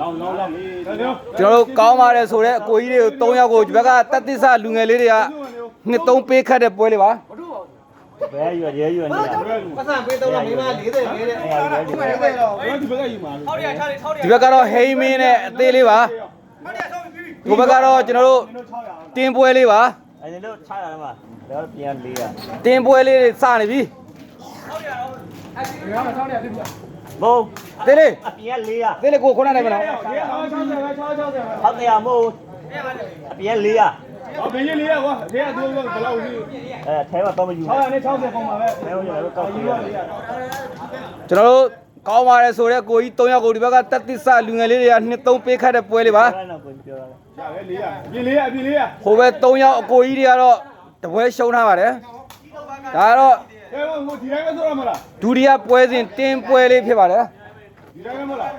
လောင်းလောင်းလောင်းလေးတော်ကျွန်တော်တို့ကောင်းပါတယ်ဆိုတော့အကိုကြီးတွေကို၃ယောက်ကိုဒီဘက်ကတက်သစ္စာလူငယ်လေးတွေကနှစ်သုံးပေးခတ်တဲ့ပွဲလေးပါဘယ်ရွယ်ရဲရွယ်နေတာပတ်စံပေးတော့မိမ40ပေးတဲ့အဲ့ဒါရွယ်ရွယ်တော်ဒီဘက်ကယူမှာဒီဘက်ကတော့ဟိမင်းနဲ့အသေးလေးပါဒီဘက်ကတော့ကျွန်တော်တို့တင်းပွဲလေးပါအဲ့ဒီလို့ချရမှာတော့ပြန်လေးရတင်းပွဲလေးတွေစနေပြီ ဘုံသေးလေးအပြန်လေးရသေးလေးကိုခုနနိုင်မလား60 60 60ဟုတ်တယ်မို့အပြန်လေးရဟောဘင်းကြီးလေးကွာဖေကသူကဘယ်လောက်ရှိအဲထဲမှာတော့မယူ600နဲ့60ပုံပါပဲထဲမှာလည်းကောက်ကြည့်ရကျွန်တော်တို့ကောင်းပါတယ်ဆိုတော့ကိုကြီး၃ယောက်ကိုဒီဘက်ကတက်သစ္စာလူငယ်လေးတွေကနှစ်သုံးပေးခတ်တဲ့ပွဲလေးပါအဲ့တော့ကိုပြောတာရပဲ400ပြင်400ပြင်400ဟိုဘက်၃ယောက်အကိုကြီးတွေကတော့တပွဲရှုံးထားပါတယ်ဒါကတော့ အဲဟိုဒီတိုင်းပဲဆိုရမလားဒုတိယပွဲစဉ်တင်းပွဲလေးဖြစ်ပါတယ်ဒီတိုင်းပဲမလား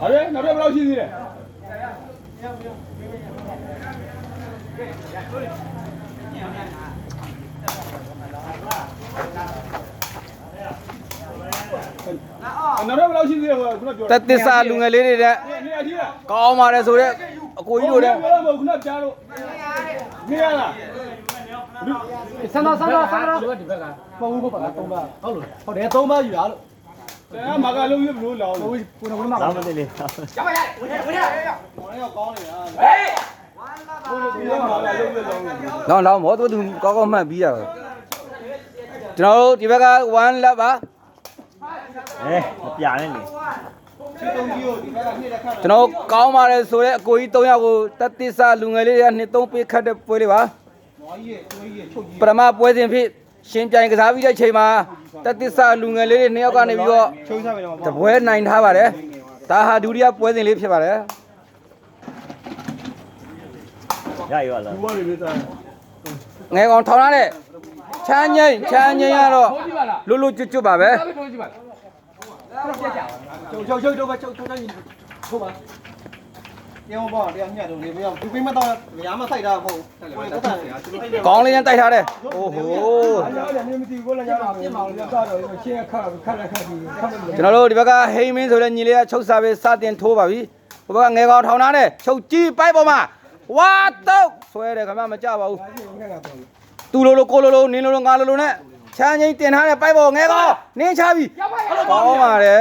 ဟာလေနောက်တော့ဘယ်လောက်ရှိသေးလဲနောက်တော့ဘယ်လောက်ရှိသေးလဲဟိုခုနပြောတက်သစ္စာလူငယ်လေးတွေတဲ့နေရာကြီးလားကောင်းပါတယ်ဆိုတော့အကိုကြီးတို့တဲ့ပြောတော့မဟုတ်ခုနကြားလို့နေရလား ဆန္ဒဆန္ဒဆန္ဒဒီဘက်ကပုံဘူးပါ3ပါဟုတ်လို့ဟုတ်တယ်3ပါယူရလို့အဲမကလုံးရဘလို့လောင်းလို့ကိုယ်ကဘုရားတော့မသိလေဒီမှာလာလုံးရလောင်းလို့လောင်းလောင်းမောသူသူကောင်းကောင်းမှတ်ပြီးတာပဲကျွန်တော်တို့ဒီဘက်က1 lap ပါအဲမပြနဲ့လေကျွန်တော်တို့ကောင်းပါတယ်ဆိုတော့အကိုကြီး၃ယောက်ကိုတက်သစ္စာလူငယ်လေးတွေကနှစ်သုံးပေးခတ်တဲ့ပွဲလေးပါ ပရမပွဲစဉ်ဖြစ်ရှင်ပြိုင်ကစားပြီးတဲ့ချိန်မှာတက်သစ္စာလူငယ်လေးတွေနှစ်ယောက်ကနေပြီးတော့ချုံချပဲတော့တပွဲနိုင်ထားပါတယ်ဒါဟာဒုတိယပွဲစဉ်လေးဖြစ်ပါတယ်ရရလားဘူးပါလေသားငယ်ကောင်ထောင်ထားတဲ့ချမ်းငိမ့်ချမ်းငိမ့်ကတော့လွတ်လွတ်ကျွတ်ကျွတ်ပါပဲချုပ်ချုပ်ချုပ်တော့ချုပ်ချုပ်ချုပ်ထုတ်ပါ တရားမပေါ့တရားမြတ်တော့လေမရဘူးပြိမတော့ရမဆိုင်တာမဟုတ်ကိုယ်ပတ်စံနေတာသူတို့ကောင်းလေးနဲ့တိုက်ထားတယ်အိုးဟိုအားလည်းနေမသိဘူးလားရအောင်ပြင်ပါလို့စားတော့ရှင်းခါခက်လက်ခက်ပြီးခက်လက်ကျွန်တော်တို့ဒီဘက်ကဟိမင်းဆိုတဲ့ညီလေးကချုပ်စာပဲစတင်ထိုးပါပြီဟိုဘက်ကငယ်ကောင်ထောင်ထားတဲ့ချုပ်ကြီးပိုက်ပေါ်မှာဝါတော့ဆွဲတယ်ခင်ဗျမကြပါဘူးသူလိုလိုကိုလိုလိုနင်းလိုလိုငါလိုလိုနဲ့ ချမ်းငိမ့်တင်ထားတဲ့ပိုက်ပေါ်ငယ်ကောင်နင်းချပြီကောင်းပါတယ်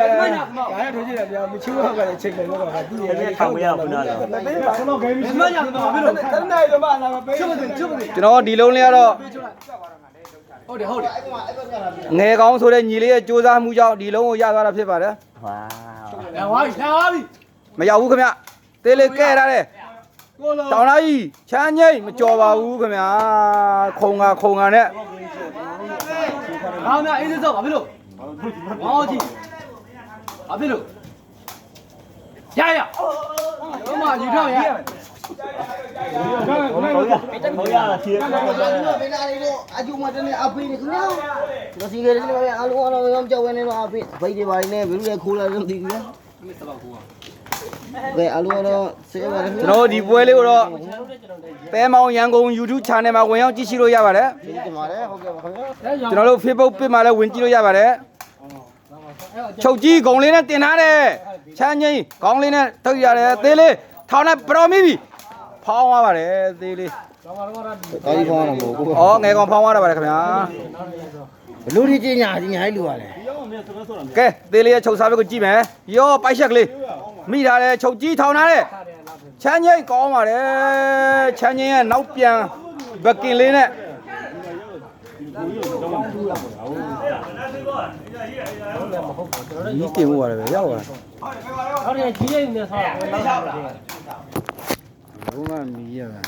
ဒါရထိုးကြည့်တယ်ဗျာမချိုးဟောက်ကလည်းချိန်တယ်လို့ကတည်ရဒီနေ့ထောင်မရဘူးနော်ဘေးပါတော့ဂိမ်းမရှိဘူးမရတော့ဘာလို့တန်းနိုင်တော့မှလာပေးချုပ်တယ်ချုပ်တယ်ကျွန်တော်ဒီလုံးလေးကတော့ဟုတ်တယ်ဟုတ်တယ်ငယ်ကောင်ဆိုတဲ့ညီလေးရဲ့စူးစမ်းမှုကြောင့်ဒီလုံးကိုရသွားတာဖြစ်ပါတယ်ဝါလာပါပြီလာပါပြီမရောက်ဘူးခင်ဗျတေးလေးကဲထားတယ်ကိုလိုတောင်လာကြီးချမ်းငိမ့်မကြော်ပါဘူးခင်ဗျာခုံကခုံကနဲ့ ဟာမအေးစေးစောဘာဖြစ်လို့ဟောကြည့်ဘာဖြစ်လို့ရရဟိုမှာယူထောက်ရဒါကဟိုရဟိုရဖြေဘယ်လာလေးတော့အကျုံမတနေအဖေးနေခင်ဗျာမစီကလေးလည်းပဲအလုံးအလုံးရောင်းကြောက်ဝဲနေတော့အဖေးဘိတ်တွေပါနေဘ ယ်လိုလဲခိုးလာလို့မသိဘူးဗျာကဲအလုံးအလုံးဆေးပါလေကျွန်တော်တို့ဒီပွဲလေးကိုတော့တဲမောင်ရန်ကုန် YouTube channel မှာဝင်ရောက်ကြည့်ရှုလို့ရပါတယ်တင်ပါတယ်ဟုတ်ကဲ့ပါခင်ဗျာကျွန်တော်တို့ Facebook page မှာလည်းဝင်ကြည့်လို့ရပါတယ်ချုပ်ကြီးဂုံလေးနဲ့တင်ထားတယ်ချမ်းငိမ့်ခေါင်းလေးနဲ့ထုတ်ရတယ်သေးလေးထောင်းနဲ့ပတော်မိပြီဖောင်းသွားပါတယ်သေးလေးတာဒီဖောင်းတော့မဟုတ်ဘူးဩငယ်ကောင်ဖောင်းသွားတာပါတယ်ခင်ဗျာဘလူဒီကြီးညာကြီးညာကြီးလူရတယ် ကဲသေးလေးရဲ့ချုပ်စားဘက်ကိုကြည့်မယ်ရောပိုက်ချက်ကလေးမိထားတယ်ချုပ်ကြီးထောင်းထားတယ်ချမ်းငိမ့်ကောင်းပါတယ်ချမ်းငိမ့်ရဲ့နောက်ပြန်ဘက်ကင်လေးနဲ့ဒီတင်မှုပါတယ်ပဲရောက်သွားဟုတ်တယ်ကြီးလေးနဲ့ဆောက်တော့လောက်တာတယ်ဘုံကမီးရတာ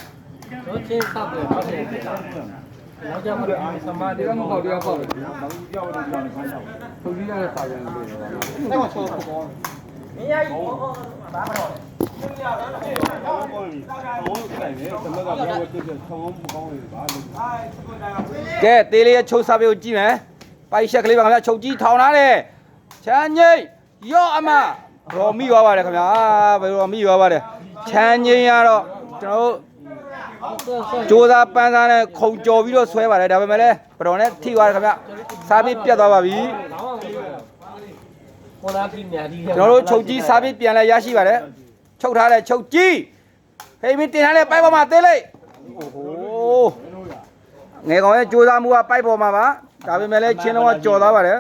တော့ချင်းဆောက်တယ်ဟုတ်တယ် နောက်ကြမှာစမားတယ်မပေါ့တရားပေါ့ထုတ်ရတဲ့စာရင်လို့အဲ့မှာဆောက်ပေါ့ကဲသေးလေးရဲ့ချုပ်စားပေးကိုကြည့်မယ်ပိုက်ချက်ကလေးပါခင်ဗျာချုပ်ကြီးထောင်ထားတယ်ချမ်းငိမ့်ရော့အမရောမိသွားပါတယ်ခင်ဗျာဘယ်လိုမိသွားပါတယ်ချမ်းငိမ့်ရတော့ကျွန်တော်တို့ ကြိုးစားပန်းစားနဲ့ခုံကြော်ပြီးတော့ဆွဲပါတယ်ဒါပေမဲ့လည်းဘတော်နဲ့ထိသွားတယ်ခင်ဗျာစားပြီးပြတ်သွားပါပြီ ဟ ပေါ်လာပြီးညာဒီ ကျွန်တော်တို့ချုပ်ကြီးစားပြီးပြန်လဲရရှိပါတယ်ချုပ်ထားတဲ့ချုပ်ကြီးဟိမင်းတင်ထားတဲ့ပိုက်ပေါ်မှာသေးလိုက်โอ้โหငယ်ကောင်ရဲ့ကြိုးစားမှုကပိုက်ပေါ်မှာပါဒါပေမဲ့လည်းချင်းလုံးကကြော်သွားပါတယ်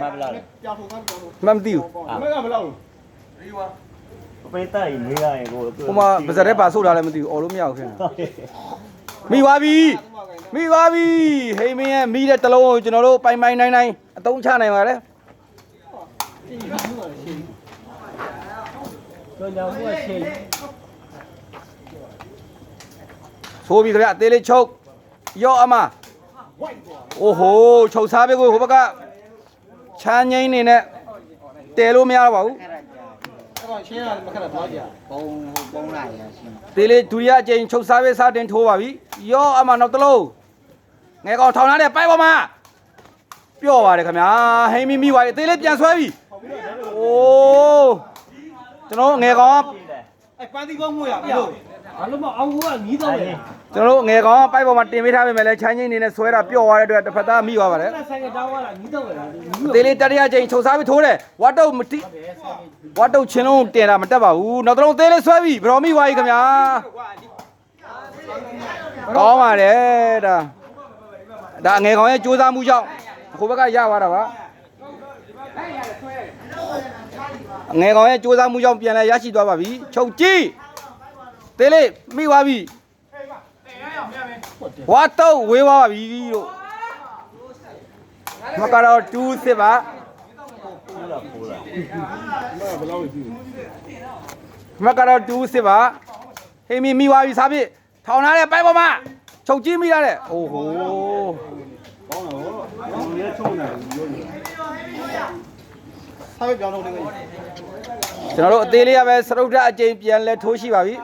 မမလာလေ ကြောက်ထုတ်သားကြောက်ထုတ် မမသိဘူး မက ဘလောက်ပေးတိုက်နေရရင်ကိုဟိုမှာပါဇက်ထဲပါဆုတ်ထားလည်းမသိဘူးអော်လို့မရဘူးခင်ဗျမိသွားပြီမိသွားပြီဟိမင်းရဲ့မိတဲ့တလုံးကိုကျွန်တော်တို့ပိုင်ပိုင်နိုင်နိုင်အသုံးချနိုင်ပါတယ်ကျောင်းကြောင်းကချိန်ဆိုးပြီခင်ဗျအသေးလေးချုပ်ရော့အမအိုးဟိုချုပ်စားပေးကိုဟိုဘက်ကချမ်းငိမ့်နေနဲ့တဲလို့မရတော့ပါဘူး အဲ့တော့ရှင်းရတယ်မခက်တော့ကြာပုံပုံလာရရှိသေးလေးဒုတိယအကြိမ်ချုပ်စားပေးစတင်ထိုးပါပြီရော့အမနောက်တစ်လုံးငယ်ကောင်ထောင်ထားတဲ့ပိုက်ပေါ်မှာပြော့ပါတယ်ခင်ဗျာဟိမင်းမိသွားပြီသေးလေးပြန်ဆွဲပြီအိုးကျွန်တော်ငယ်ကောင်ကအဲ့ပန်းသီးကောင်းမှုရပြီလို့ဘာလို့မအောင်ဘူးကနီးတော့တယ် ကျွန်တော်တို့ငယ်ကောင်ကပိုက်ပေါ်မှာတင်ပေးထားပေမဲ့လည်းချမ်းငိမ့်နေနဲ့ဆွဲတာပြော့သွားတဲ့အတွက်တစ်ဖက်သားမိသွားပါတယ်ဆိုင်ကတောင်းလာနီးတော့တယ်နီးသေးလေးတတိယကြိမ်ချုပ်စားပြီးထိုးတယ်ဝတ်တုတ်မတိဝတ်တုတ်ချင်းလုံးတင်တာမတက်ပါဘူးနောက်တစ်လုံးသေးလေးဆွဲပြီဘရော်မိဝါကြီးခင်ဗျာကောင်းပါတယ်ဒါဒါငယ်ကောင်ရဲ့စူးစမ်းမှုကြောင့်ဟိုဘက်ကရသွားတာပါငယ်ကောင်ရဲ့စူးစမ်းမှုကြောင့်ပြန်လဲရရှိသွားပါပြီချုပ်ကြည့်သေးလေးမိသွားပြီ ဝတ်တုတ်ဝေးသွားပါပြီတို့မကတော့2စစ်ပါမကတော့2စစ်ပါဟေးမီမိသွားပြီစားပြီထောင်ထားတဲ့ပိုက်ပေါ်မှာချုပ်ကြည့်မိရတဲ့အိုးဟိုစားပဲပြောင်းထုတ်နေတယ်ကျွန်တော်တို့အသေးလေးရပဲစရုပ်ဓာတ်အကျိန်ပြန်လဲထိုးရှိပါပြီ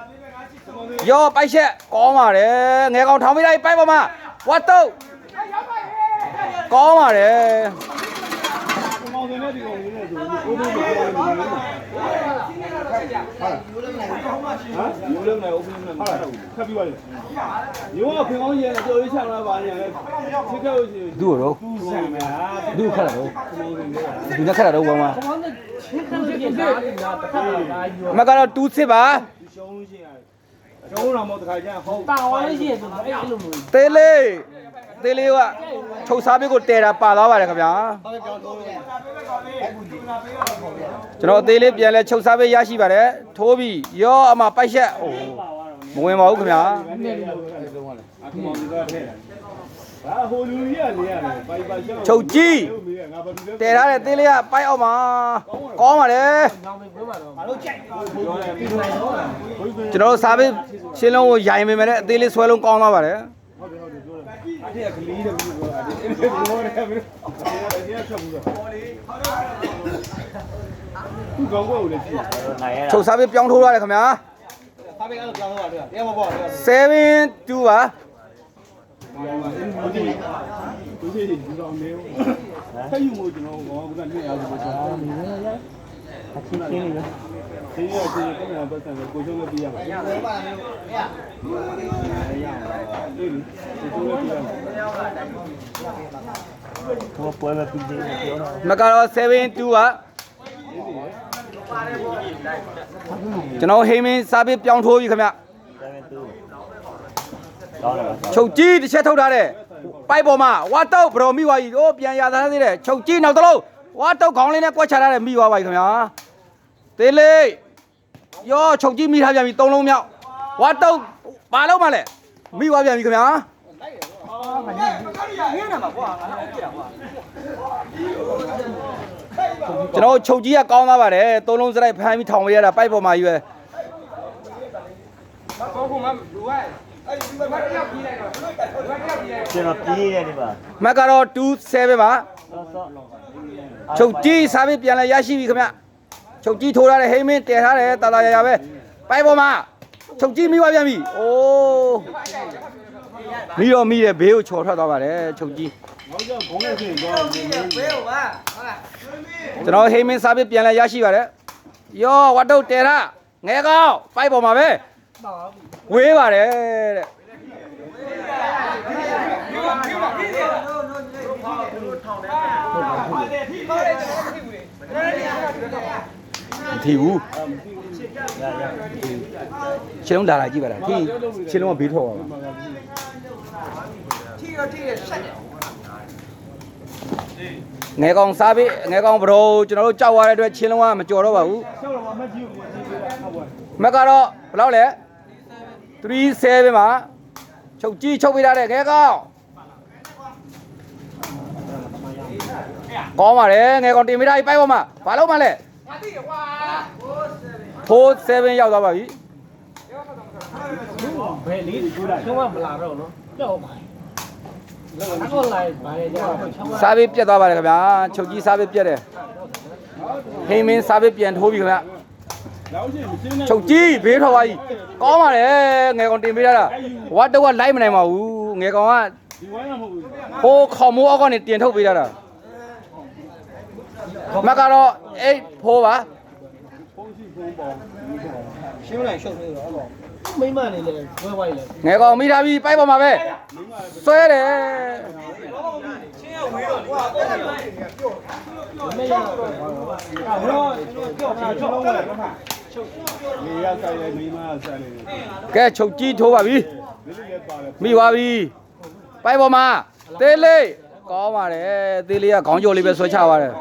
ရောပိုက်ချက်ကောင်းပါတယ်ငယ်ကောင်ထောင်မိလိုက်ပိုက်ပေါ်မှာဝတ်တော့ကောင်းပါတယ်မောင်စင်နဲ့ဒီကောင်လေးနဲ့ဆိုအိုးဘိုးကိုပြောနေတယ်ဟာယူလုံးနိုင်အိုးဘိုးနဲ့ဟာခက်ပြီးသွားတယ်ညောခင်ကောင်းရဲ့တော်ရေးချလာပါညာလဲချစ်ခဲ့လို့ရှိသူ့ရောသူ့ဆံမှာသူ့ခက်တာတော့မောင်စင်ကသူနဲ့ခက်တာတော့ဘာမှကောင်းတဲ့ ချင်းခန့်ကြီးနားနာတခါလာယူမကတော့2စစ်ပါရှုံးလို့ရှိရတယ်ရှုံးတော့မဟုတ်တခါကျရင်ဟုတ်တာဝါလေးရှိရင်ဆိုအဲ့လိုမျိုးသေးလေးသေးလေးကချုပ်စားပေးကိုတဲတာပါသွားပါတယ်ခင်ဗျာစားပဲပြောင်းထုတ်နေတယ်ကျွန်တော်အသေးလေးပြန်လဲချုပ်စားပေးရရှိပါတယ်ထိုးပြီးရောအမပိုက်ချက်ဟိုမဝင်ပါဘူးခင်ဗျာ အခုမောင်စင်ကထဲတယ်ဟာဟိုလူကြီးကနေရတယ်ပိုက်ပါရှောင်းချုပ်ကြည့်ငါဘာလို့လဲတဲထားတဲ့သေးလေးကပိုက်အောင်မှာကောင်းပါတယ်နောင်မကွင်းမှာတော့ဘာလို့ကြိုက်ပြောတယ်ပြီးတော့ဘိုးဘကျွန်တော်တို့စားပေးရှင်းလုံးကိုရိုင်ပေမဲ့လည်းအသေးလေးဆွဲလုံးကောင်းသွားပါတယ်ဟုတ်တယ်ဟုတ်တယ်ပြောတယ်အဲ့ဒီကကလေးတွေပြောတာအဲ့ဒီပြောတယ်ဘယ်လိုအဲ့ဒီကချက်ဘူးတော့သူကောင်းကောင်းလည်းကြည့်နိုင်ရချုပ်စားပေးပြောင်းထိုးရတယ်ခင်ဗျာစားပဲအဲ့လိုပြောင်းထုတ်တာတရားမပေါ့တရား7 2ပါ ဟုတ်တယ်သူကြီးဒီတော့နေဆက်ယူမို့ကျွန်တော်ကကလည်းအားလို့ပြောတာအခုနကဒီရဒီကဒီကမှပတ်စံကိုကျုံးလို့ပြရမှာရပါပါရရဒီကိုကျုံးလို့ပြရမှာဘောပွဲပဲပြီးသေးတယ်ပြောတာမကတော့7 2ပါကျွန်တော်ဟိမင်းစားပေးပြောင်းထိုးပြီခင်ဗျ7 2ကောင်းတယ်ပါ ချုပ်ကြီးတစ်ချက်ထုတ်ထားတဲ့ပိုက်ပေါ်မှာဝါတောက်ဘရောမိဝါကြီးတို့ပြန်ရသားသေးတယ်ချုပ်ကြီးနောက်တစ်လုံးဝါတောက်ခေါင်းလေးနဲ့ကွက်ချထားတဲ့မိသွားပါပြီခင်ဗျာသေးလေးရောချုပ်ကြီးမိထားပြန်ပြီသုံးလုံးမြောက်ဝါတောက်ပါလို့မလဲမိသွားပြန်ပြီခင်ဗျာကျွန်တော်ချုပ်ကြီးကကောင်းသားပါတယ်သုံးလုံးစရိုက်ဖမ်းပြီးထောင်ပေးရတာပိုက်ပေါ်မှာကြီးပဲကျွ န်တော်ပြေးရတယ်ပါမက်ကတော့27ပါဆော့ဆော့ချုပ်ကြီးစားပြီးပြန်လဲရရှိပြီခင်ဗျချုပ်ကြီးထိုးထားတဲ့ဟိမင်းတည်ထားတယ်တာတာရရပဲပိုက်ပေါ်မှာချုပ်ကြီးမိသွားပြန်ပြီအိုးမိတော့မိတယ်ဘေးကိုချော်ထွက်သွားပါတယ်ချုပ်ကြီးနောက်ကျဘုံနဲ့ပြင်တော့ဒီလိုကျွန်တော်ဟိမင်းစားပြီးပြန်လဲရရှိပါတယ်ယောဝတ်တုတ်တည်ထားငဲကောင်းပိုက်ပေါ်မှာပဲ ဝေးပါတယ်တဲ့မထီဘူးခြေလုံးလာလာကြည့်ပါလားထီခြေလုံးကဘေးထွက်သွားပါငယ်ကောင်စားပြီးငယ်ကောင်ဘရိုကျွန်တော်တို့ကြောက်သွားတဲ့အတွက်ချင်းလုံးကမကြော်တော့ပါဘူးဆောက်တော့မကြည့်ဘူးဒီဟုတ်ပါမက်ကတော့ဘယ်လောက်လဲ 37မှာချုပ်ကြီးချုပ်ပေးထားတဲ့ငယ်ကောင်ကောင်းပါတယ်ငယ်ကောင်တင်ပေးထားပြီပိုက်ပေါ်မှာဘာလို့မှလဲ47ရောက်သွားပါပြီဘယ်လေးချုံးမမလာတော့နော်ပြောက်ပါအခုလိုက်ပါလေကြာချုံးစားပေးပြတ်သွားပါတယ်ခင်ဗျာချုပ်ကြီးစားပေးပြတ်တယ်ဟိမင်းစားပေးပြန်ထိုးပြီခင်ဗျာလောက် ချင်းမရှင်းနဲ့ချုပ်ကြီးဘေးထွက်သွားပြီကောင်းပါတယ်ငယ်ကောင်တင်ပေးထားတာဝတ်တော့ကလိုက်မနိုင်ပါဘူးငယ်ကောင်ကဒီဝိုင်းကမဟုတ်ဘူးဟိုးခေါမိုးအောက်ကနေတင်ထုတ်ပေးထားတာမကတော့အိတ်ဖိုးပါဖုန်းရှိဖုန်းပေါ်ရှင်းလိုက်ရှုပ်နေတော့ဟုတ်မိမနေလေဝဲဝိုင်းလေငယ်ကောင်မိထားပြီးပိုက်ပေါ်မှာပဲဆွဲတယ်မေးရတော့အာဟောပြောတာချုပ်လုံးပဲချုပ် နေရဆိုင်လေမိမဆိုင်လေကဲချုပ်ကြီးထိုးပါပြီဒီလိုလည်းပါတယ်မိပါပြီပိုက်ပေါ်မှာသေးလေးကောင်းပါတယ်သေးလေးကခေါင်းကြိုလေးပဲဆွဲချပါတယ်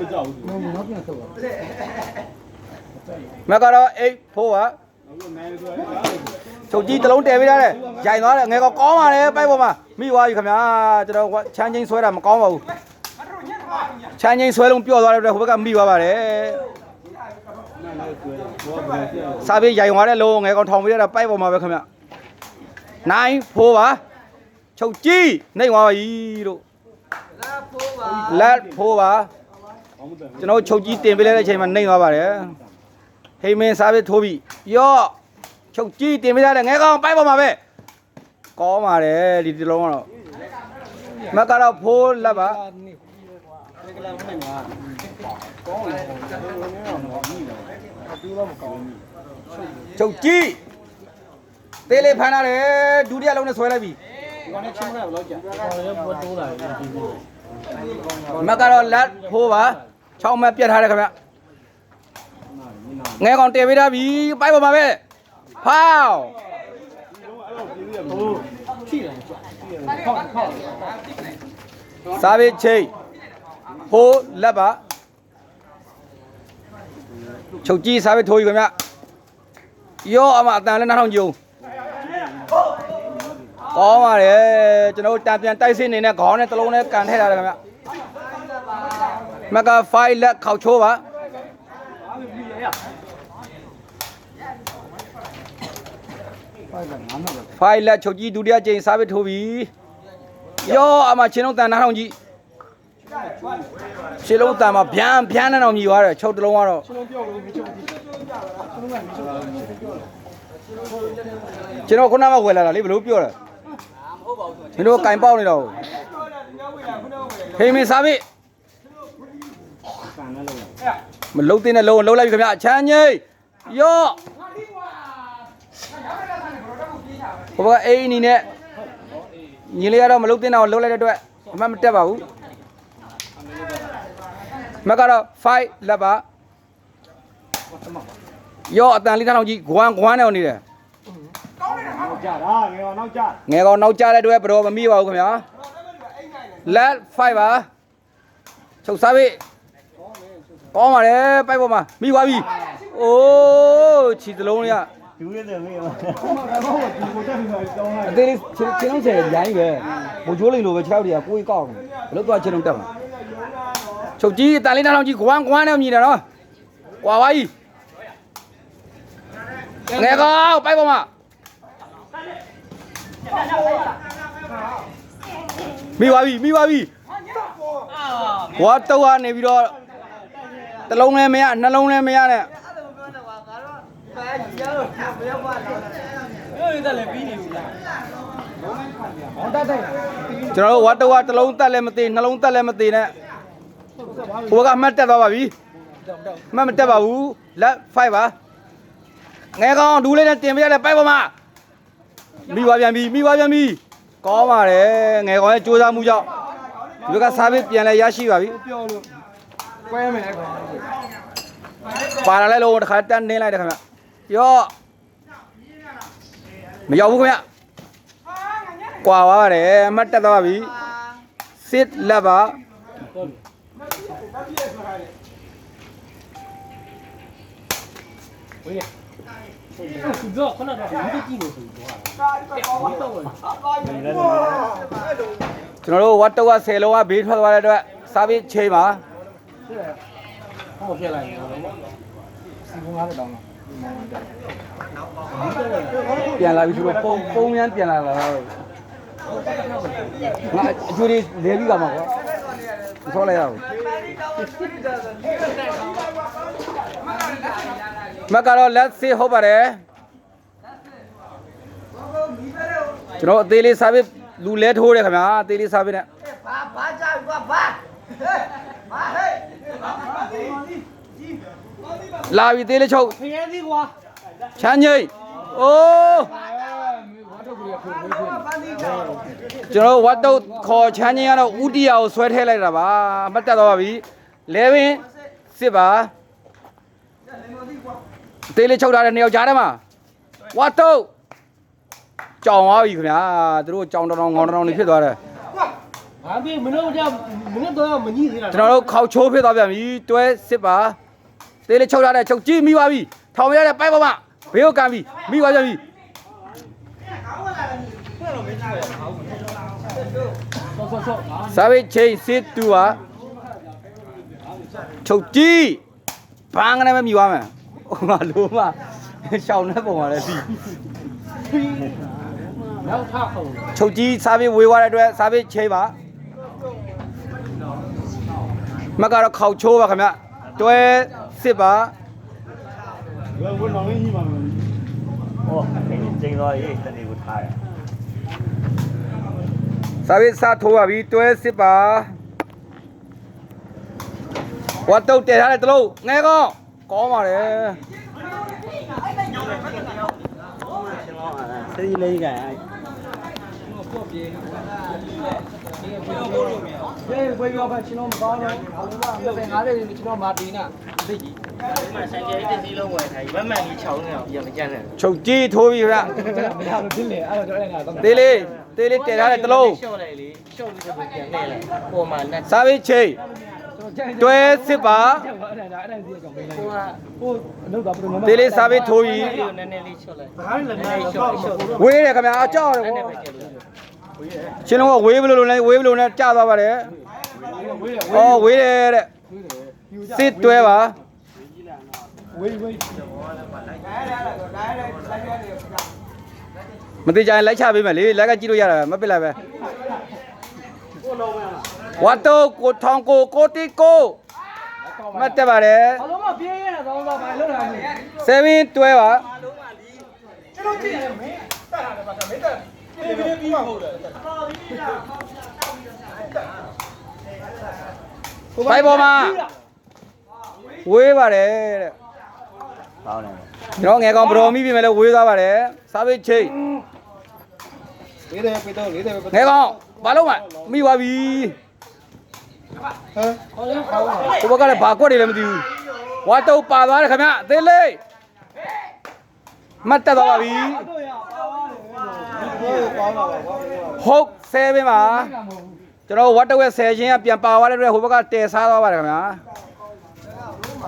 မကြောက်ဘူးမကတော့အိတ်ဖိုးပါအခုနိုင်ဆိုရင်ချုပ်ကြီးတစ်လုံးတည်ပေးထားတယ်ရိုင်သွားတယ်ငယ်ကောင်ကောင်းပါတယ်ပိုက်ပေါ်မှာမိသွားပြီခင်ဗျာကျွန်တော်ချမ်းချင်းဆွဲတာမကောင်းပါဘူး ချမ်းချင်းဆွဲလုံးပြော့သွားတဲ့အတွက်ဟိုဘက်ကမိသွားပါတယ်နိုင်လည်းဆွဲဘောဘယ်ဆက်စားပြီးရိုင်သွားတဲ့လုံးငယ်ကောင်ထောင်ပေးရတာပိုက်ပေါ်မှာပဲခင်ဗျနိုင်ဖိုးပါချုပ်ကြီးနှိမ့်သွားပါပြီလို့လက်ဖိုးပါအောင်မတန်ကျွန်တော်ချုပ်ကြီးတင်ပေးလိုက်တဲ့အချိန်မှာနှိမ့်သွားပါတယ်ဟိမင်းစားပြီးထိုးပြီးရော့ချုပ်ကြီးတင်ပေးလိုက်တဲ့ငယ်ကောင်ပိုက်ပေါ်မှာပဲကောင်းပါတယ်ဒီတစ်လုံးကတော့မကတော့ဖိုးလက်ပါ ချုပ်ကြီးသေးလေးဖမ်းလာတယ်ဒုတိယလုံးနဲ့ဆွဲလိုက်ပြီဒီကောင်နဲ့ချင်းမကဘယ်လောက်ကြာဟောရဘတိုးလာပြီဒီလိုမကတော့လက်ဖိုးပါ6မှတ်ပြတ်ထားတယ်ခင်ဗျငယ်ကောင်တင်ပေးထားပြီပိုက်ပေါ်မှာပဲဖောက်ထိတယ်ကြာဟောဟောစားပြီးချိတ် ဟိုးလက်ပါချုပ်ကြီးစားပြီးထိုးယူခင်ဗျရောအမအတန်လည်းနှာထောင်ကြုံကောင်းပါတယ်ကျွန်တော်တို့တံပြန်တိုက်စစ်နေနဲ့ခေါင်းနဲ့တစ်လုံးနဲ့ကန်ထည့်ထားတယ်ခင်ဗျမက5လက်ခောက်ချိုးပါဖိုင်လက်ချုပ်ကြီးဒုတိယကြိမ်စားပြီးထိုးပြီရောအမချင်းလုံးတန်နှာထောင်ကြီး ရှင်းလုံးတန်မှာဗျမ်းဗျမ်းနဲ့တော့မြည်သွားတယ်ချုပ်တစ်လုံးကတော့လုံးပြောက်လို့မချုပ်ဘူးလုံးကမချုပ်ဘူးကျွန်တော်ခုနကဝယ်လာတာလေဘယ်လိုပြောလဲမဟုတ်ပါဘူးမင်းတို့ကင်ပေါက်နေတော့ဟေးမင်းစားပြီမလုံးတင်းတဲ့လုံးလုံးလိုက်ပြီခင်ဗျအချမ်းကြီးရော့ဘဘကအိမ်အနီနဲ့ညီလေးကတော့မလုံးတင်းတော့လုံးလိုက်တဲ့အတွက်အမှတ်မတက်ပါဘူး မကတော့5လက်ပါရော့အတန်လေးထောင်ကြီးဂွမ်ဂွမ်နဲ့နေတယ်ကြတာငယ်အောင်နောက်ကြငယ်ကောင်နောက်ကျတဲ့အတွက်ဘရောမမိပါဘူးခင်ဗျာလက်5ပါချုပ်စားပြီကောင်းပါတယ်ပိုက်ပေါ်မှာမိသွားပြီအိုးခြေသလုံးလေးကဒူးရတယ်မေးပါဘာမှမဟုတ်ဘူးဒီကိုတက်ပြီးတော့တောင်းလိုက်အသေးလေးခြေခြေလုံးဆယ်ရိုင်းပဲဘိုးချိုးလိန်လိုပဲခြေထောက်တွေကကိုယ်ကောက်တယ်ဘလို့သွားခြေလုံးတက်မှာ ချုပ်ကြီးအတန်လေးနှာထောင်ကြီးဂွမ်းဂွမ်းနဲ့မြည်တယ်နော်ကွာပါကြီးငယ်ကောင်ပိုက်ပေါ်မှာမိသွားပြီမိသွားပြီဘွားတော့ကနေပြီးတော့တစ်လုံးလည်းမရနှလုံးလည်းမရနဲ့ကျွန်တော်တို့ဝါတော့တစ်လုံးတက်လည်းမသေးနှလုံးတက်လည်းမသေးနဲ့ ဟိုကအမှတ်တက်သွားပါပြီအမှတ်မတက်ပါဘူးလက်5ပါငယ်ကောင်ဒူးလေးနဲ့တင်ပြရတယ်ပိုက်ပေါ်မှာမိပါပြန်ပြီမိပါပြန်ပြီကောင်းပါတယ်ငယ်ကောင်ရဲ့စူးစမ်းမှုကြောင့်ဒီဘက်ကစားပြီးပြန်လဲရရှိပါပြီပြောလို့ကွဲမယ်ကွာပါလာလဲလို့တခါတန်းနင်းလိုက်တယ်ခင်ဗျရော့မရောက်ဘူးခင်ဗျကွာသွားပါတယ်အမှတ်တက်သွားပြီစစ်လက်ပါ တော့ခဏတော့ဒီကြည့်လို့ဆိုတော့ကျွန်တော်တို့ဝတ်တော့က10လုံးကဘေးထွက်သွားတဲ့အတွက်စားပြီးချိန်ပါဟောပြလိုက်တယ်တော့စီကုန်းကားတောင်းတော့ပြန်လာပြီသူတို့ပုံပုံရမ်းပြန်လာလာတော့ငါအကျိုးလေးလဲပြီးကမှာကွာမဆောလိုက်ရဘူး မကတော့လက်စစ်ဟုတ်ပါတယ်ကျွန်တော်အသေးလေးစားပြီးလူလဲထိုးတယ်ခင်ဗျာအသေးလေးစားပြီးနဲ့ဘာဘာကြကွာဘာဟဲ့ဘာဟဲ့လာပြီသေးလေးချုပ်ဖျဲသေးကွာချမ်းငိမ့်အိုးကျွန်တော်တို့ဝတ်တုတ်ခေါ်ချမ်းငိမ့်ကတော့ဥတီယာကိုဆွဲထဲလိုက်တာပါအမှတ်တက်သွားပါပြီလဲပင်စစ်ပါအ သေးလေးချုပ်ထားတဲ့နှစ်ယောက်ကြားထဲမှာဝတ်တုတ်ကြောင်သွားပြီခင်ဗျာသူတို့ကြောင်တောင်တောင်ငေါင်တောင်တောင်နေဖြစ်သွားတယ်ဟာပြီမင်းတို့ကမင်းတို့တော့မကြီးသေးတာကျွန်တော်တို့ခေါက်ချိုးဖြစ်သွားပြန်ပြီတွဲစစ်ပါသေးလေးချုပ်ထားတဲ့ချုပ်ကြည့်မိပါပြီထောင်ရတဲ့ပိုက်ပေါ်မှာဘေးကိုကန်ပြီမိပါပြန်ပြီဆောဆောဆောစာပေချင်းစစ်တူဟာချုပ်ကြည့်ဘာငနဲ့မမြည်သွားမယ် ဟိုမှာလုံးမရှောင်းတဲ့ပုံပါလေဒီနောက်ထအောင်ချုပ်ကြည့်စာပေဝေးသွားတဲ့အတွက်စာပေချင်းပါမကတော့ခေါက်ချိုးပါခင်ဗျတွဲစစ်ပါဘယ်ဝင်အောင်ကြီးမှာမဟောအင်းကျင်းသွားရေးတနေ့ကိုထားရစာပေစထိုးပါပြီတွဲစစ်ပါဝတ်တုတ်တည်ထားတဲ့တလုံးငဲကောင်း ကောင်းပါလေစီလေးကဟေးဘယ်ရောပါချင်းတော့မကောင်းတော့အလုံးက50လေးချင်းတော့မာတီနာသိကြီးမှဆိုင်ကလေးတစ်စီးလုံးဝယ်ထားပြီမမှန်ကြီး6နေအောင်ပြန်မကြမ်းနဲ့ချုပ်ကြည့်ထိုးပြီခင်ဗျမရလို့ဖြစ်လေအဲ့တော့အဲ့ငါတော့သေးလေးသေးလေးတည်ထားတဲ့တလုံးရှော့လိုက်လေရှော့ပြီးတော့ပြန်နေလိုက်ပေါ်မှာနဲ့စာပေချင်း တွဲစစ်ပါအဲ့ဒါအဲ့ဒါစီကြောင့်ပေးလိုက်ဟိုကဟိုအလုပ်ကပရိုမသေးလေးစာပေထိုးပြီဒီကိုနည်းနည်းလေးရှော့လိုက်ဘာလဲလည်းရှော့ရှော့ဝေးတယ်ခင်ဗျာအကြောက်တယ်အဲ့ဗောနဲ့ပဲကျလို့ရှင်းလုံးကဝေးဘလို့လို့လဲဝေးဘလို့နဲ့ကြာသွားပါတယ်အော်ဝေးတယ်တဲ့စစ်တွဲပါဝေးဝေးမတိကြရင်လိုက်ချပေးမယ်လေလက်ကကြည့်လို့ရတာပဲမပစ်လိုက်ပဲ ဝတ်တော့ကိုထောင်ကိုကိုတီကိုမတ်တက်ပါတယ်အလုံးမပြေးရတာတော့ဘာလို့လာလဲ7တွဲပါပိုက်ပေါ်မှာဝေးပါတယ်တဲ့ကောင်းတယ်ကျွန်တော်ငယ်ကောင်ဘရော်မိပြီမဲ့လဲဝေးသွားပါတယ်စားပိတ်ချိတ်လေးတယ်ပေးတော့လေးတယ်ပေးငယ်ကောင်ဘာလို့မမိသွားပြီ ဟမ်ဟောရဟောပါဟိုဘက်ကလည်းဘာကွက်တွေလည်းမသိဘူးဝါတုတ်ပါသွားတယ်ခင်ဗျအသေးလေးမတ်တက်သွားပါပြီတော့ရပါပါတယ်ဟိုကောင်းပါပါကွာဟုတ်7ပါကျွန်တော်ဝတ်တော့ရဲ့10ချင်းကပြန်ပါသွားတဲ့အတွက်ဟိုဘက်ကတဲစားသွားပါတယ်ခင်ဗျာ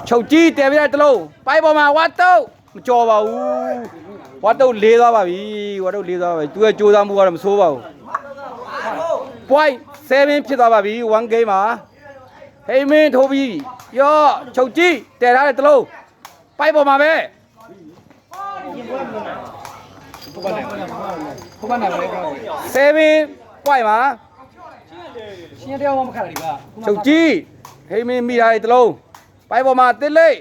ချုပ်ကြီးတဲပြတဲ့တလုံးပိုက်ပေါ်မှာဝတ်တုတ်မကြော်ပါဘူးဝတ်တုတ်လေးသွားပါပြီဝတ်တုတ်လေးသွားပါပြီသူရဲ့ကြိုးစားမှုကတော့မဆိုးပါဘူး point 7ဖြစ်သွားပါပြီ1 game မှာဟိမင်းထိုးပြီးရော့ချုပ်ကြည့်တည်ထားတဲ့တလုံးပိုက်ပေါ်မှာပဲဟိုကနေဟိုကနေပဲကောင်း7 point မှာရှင်းတရားမခါရီပါချုပ်ကြည့်ဟိမင်းမိထားတဲ့တလုံးပိုက်ပေါ်မှာတစ်လိမ့်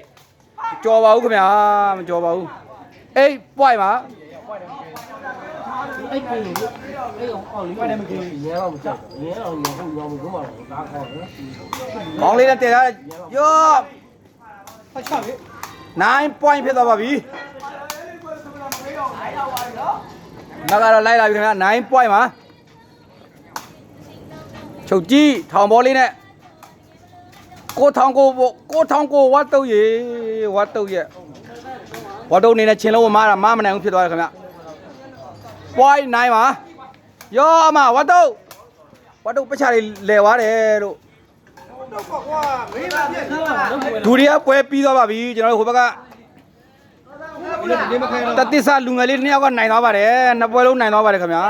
ကြော်ပါဦးခင်ဗျာမကြော်ပါဘူး8 point မှာ အဲ့ပြေးလို့အဲ့အောင်အောင်လေးလည်းမကြည့်ရဲတော့မကြောက်ရဲအောင်မဟုတ်တော့ဘူးဘာမှမကားခေါ်နော်ကောင်းလေးနဲ့တည်ထားတဲ့ရော့ဖတ်ချပြီ9 point ဖြစ်သွားပါပြီမကတော့လိုက်လာပြီခင်ဗျာ9 point မှာချုပ်ကြီးထောင်ဘောလေးနဲ့ကိုထောင်ကိုကိုထောင်ကိုဝတ်တုတ်ရေဝတ်တုတ်ရဲ့ဝတ်တုတ်နေနဲ့ချင်းလုံးမားတာမမနိုင်ဘူးဖြစ်သွားတယ်ခင်ဗျ ပွိုင်းနိုင်ပါယောအမဝတ်တုတ်ဝတ်တုတ်ပချလေးလဲသွားတယ်လို့ဒူရီကပွဲပြီးသွားပါပြီကျွန်တော်တို့ဟိုဘက်ကဒီမခိုင်တော့တတိဆာလူငယ်လေးတစ်ယောက်ကနိုင်သွားပါတယ်နှစ်ပွဲလုံးနိုင်သွားပါတယ်ခင်ဗျာ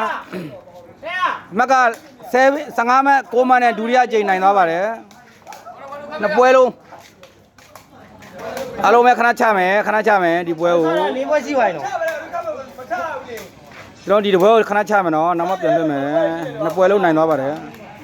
အမက7 15မဲ့6မနဲ့ဒုတိယအကြိမ်နိုင်သွားပါတယ်နှစ်ပွဲလုံးအားလုံးပဲခဏချမယ်ခဏချမယ်ဒီပွဲကိုလေးပွဲရှိပါရင်တော့ ကျွန်တော်ဒီတစ်ပွဲကိုခဏချမယ်နော်နောက်မှပြန်လွှတ်မယ်နှစ်ပွဲလုံးနိုင်သွားပါတယ်